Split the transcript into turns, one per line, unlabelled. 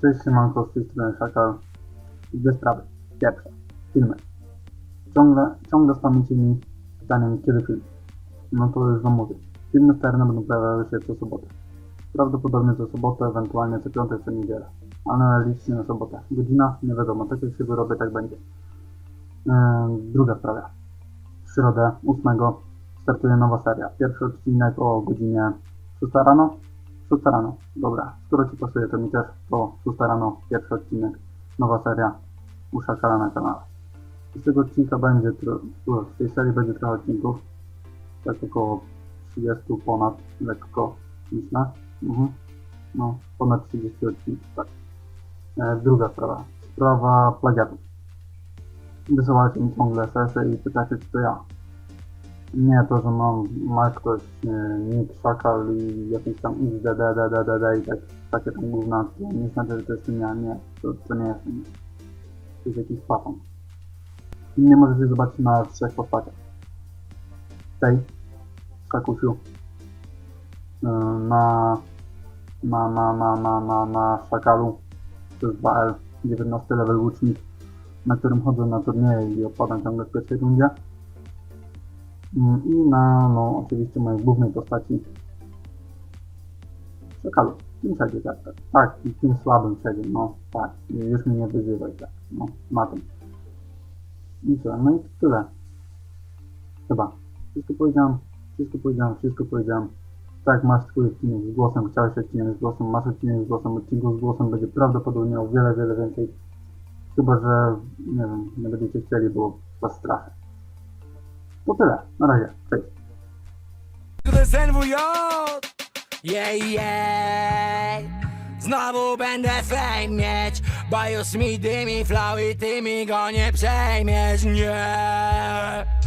Cześć, siemanko, z tej strony Szakal. Dwie sprawy. Pierwsza. Filmy. Ciągle, ciągle spamicie mi pytaniem, kiedy film. No to już wam mówię. Filmy stare będą pojawiały się co sobotę. Prawdopodobnie co sobotę, ewentualnie co piątek, co niedzielę. Ale licznie na sobotę. Godzina? Nie wiadomo. Tak jak się wyrobię, tak będzie. Yy, druga sprawa. W środę 8 startuje nowa seria. Pierwszy odcinek o godzinie 6 rano. 6 rano. Dobra, skoro Ci pasuje, to mi też to 6 rano, pierwszy odcinek, nowa seria u Szakala na kanale. Z tego odcinka będzie, z tej serii będzie trochę odcinków, tak około 30 ponad, lekko, myślę. Mhm. No, ponad 30 odcinków, tak. E, druga sprawa, sprawa plagiatu. Wysyłacie mi ciągle sesje i pytacie, czy to ja. Nie, to, że mam, ma ktoś e, nick szakal i jakiś tam xdddddd i tak, takie tam gówna, to nie znaczy, że to jestem ja, nie, to, to nie jestem. To jest jakiś paton. Nie możecie zobaczyć na trzech postaciach. Tej, Szakusiu, e, na, na, na, na, na, na, na Szakalu, to jest 2L, 19 level łucznik, na którym chodzę na turnieje i odpadam ciągle w pierwszej rundzie. Mm, I na, no, oczywiście mojej głównej postaci Szakalu. Tym przedzie, tak, tak. I tym słabym przedzie, no, tak. Już mnie nie wyzywaj, tak. No, na tym. I co, no i tyle. Chyba. Wszystko powiedziałem, wszystko powiedziałem, wszystko powiedziałem. Tak, masz twój odcinek z głosem, chciałeś odcinek z głosem, masz odcinek z głosem, odcinków z głosem będzie prawdopodobnie o wiele, wiele więcej. Chyba, że, nie wiem, nie będziecie chcieli, bo was straszę. To tyle. Na razie. Cześć.
Yeah, yeah Znowu będę fame mieć Bo już mi dymi flow i ty mi go nie przejmiesz, nie